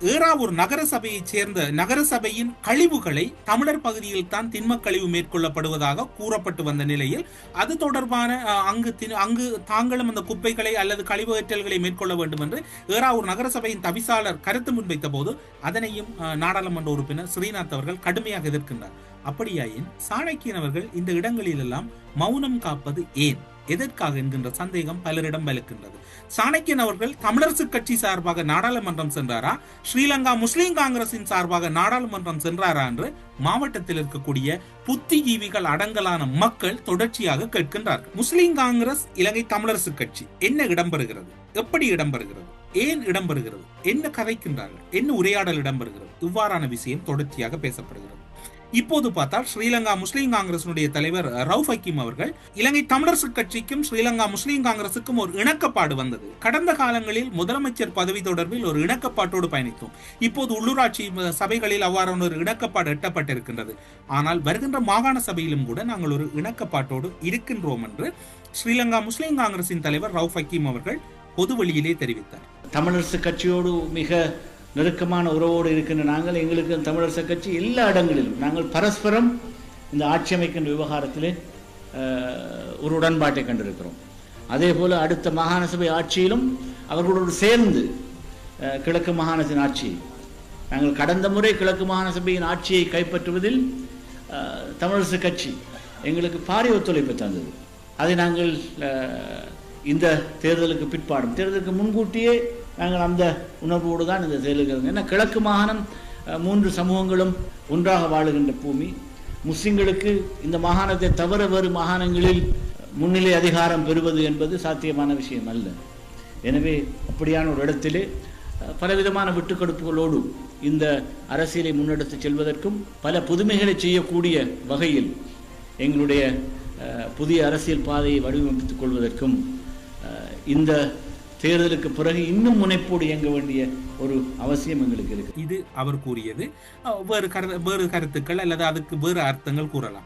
ஏறாவூர் நகர சபையைச் சேர்ந்த நகர சபையின் கழிவுகளை தமிழர் பகுதியில் தான் திண்மக் கழிவு மேற்கொள்ளப்படுவதாக கூறப்பட்டு வந்த நிலையில் அது தொடர்பான அங்கு அங்கு தாங்களும் அந்த குப்பைகளை அல்லது கழிவகற்றல்களை மேற்கொள்ள வேண்டும் என்று ஏறாவூர் நகர சபையின் தவிசாளர் கருத்து முன்வைத்த போது அதனையும் நாடாளுமன்ற உறுப்பினர் ஸ்ரீநாத் அவர்கள் கடுமையாக எதிர்க்கின்றார். அப்படியாயின் சாணக்கியன் அவர்கள் இந்த இடங்களிலெல்லாம் மௌனம் காப்பது ஏன்? எதற்காக என்கின்ற சந்தேகம் பலரிடம் வலுக்கின்றது சாணக்கியன் அவர்கள் தமிழரசு கட்சி சார்பாக நாடாளுமன்றம் சென்றாரா? ஸ்ரீலங்கா முஸ்லீம் காங்கிரசின் சார்பாக நாடாளுமன்றம் சென்றாரா என்று மாவட்டத்தில் இருக்கக்கூடிய புத்திஜீவிகள் அடங்கலான மக்கள் தொடர்ச்சியாக கேட்கின்றார்கள். முஸ்லீம் காங்கிரஸ் இலங்கை தமிழரசு கட்சி என்ன இடம்பெறுகிறது? எப்படி இடம்பெறுகிறது? ஏன் இடம்பெறுகிறது? என்ன கதைக்கின்றார்கள்? என்ன உரையாடல் இடம்பெறுகிறது? இவ்வாறான விஷயம் தொடர்ச்சியாக பேசப்படுகிறது. இப்போது பார்த்தால் ஸ்ரீலங்கா முஸ்லீம் காங்கிரசினுடைய தலைவர் ரவுஃப் ஹக்கீம் அவர்கள் இலங்கை தமிழரசு கட்சிக்கும் ஸ்ரீலங்கா முஸ்லீம் காங்கிரசுக்கும் ஒரு இணக்கப்பாடு வந்தது. கடந்த காலங்களில் முதலமைச்சர் பதவி தொடர்பில் ஒரு இணக்கப்பாட்டோடு பயணித்தோம். இப்போது உள்ளூராட்சி சபைகளில் அவ்வாறான ஒரு இணக்கப்பாடு எட்டப்பட்டிருக்கின்றது. ஆனால் வருகின்ற மாகாண சபையிலும் கூட நாங்கள் ஒரு இணக்கப்பாட்டோடு இருக்கின்றோம் என்று ஸ்ரீலங்கா முஸ்லீம் காங்கிரசின் தலைவர் ரவுஃப் ஹக்கீம் அவர்கள் பொது வெளியிலே தெரிவித்தார். தமிழரசு கட்சியோடு மிக நெருக்கமான உறவோடு இருக்கின்ற நாங்கள் எங்களுக்கு தமிழரசு கட்சி எல்லா இடங்களிலும் நாங்கள் பரஸ்பரம் இந்த ஆட்சி அமைக்கின்ற விவகாரத்திலே ஒரு உடன்பாட்டை கண்டிருக்கிறோம். அதே போல் அடுத்த மாகாண சபை ஆட்சியிலும் அவர்களோடு சேர்ந்து கிழக்கு மாகாணத்தின் ஆட்சி நாங்கள் கடந்த முறை கிழக்கு மாகாண சபையின் ஆட்சியை கைப்பற்றுவதில் தமிழரசு கட்சி எங்களுக்கு பாரிய ஒத்துழைப்பு தந்தது. அதை நாங்கள் இந்த தேர்தலுக்கு பிற்பாடும் தேர்தலுக்கு முன்கூட்டியே நாங்கள் அந்த உணர்வோடு தான் இந்த செயலுகிறோம் ஏன்னா கிழக்கு மாகாணம் மூன்று சமூகங்களும் ஒன்றாக வாழுகின்ற பூமி. முஸ்லிம்களுக்கு இந்த மாகாணத்தை தவிர வேறு மாகாணங்களில் முன்னிலை அதிகாரம் பெறுவது என்பது சாத்தியமான விஷயம் அல்ல. எனவே அப்படியான ஒரு இடத்திலே பலவிதமான விட்டுக்கொடுப்புகளோடு இந்த அரசியலை முன்னெடுத்து செல்வதற்கும் பல புதுமைகளை செய்யக்கூடிய வகையில் எங்களுடைய புதிய அரசியல் பாதையை வடிவமைத்துக் கொள்வதற்கும் இந்த தேர்தலுக்கு பிறகு இன்னும் முனைப்போடு இயங்க வேண்டிய ஒரு அவசியம் எங்களுக்கு இருக்கு. இது அவர் கூறியது. வேறு கரு வேறு கருத்துக்கள் அல்லது அதுக்கு வேறு அர்த்தங்கள் கூறலாம்.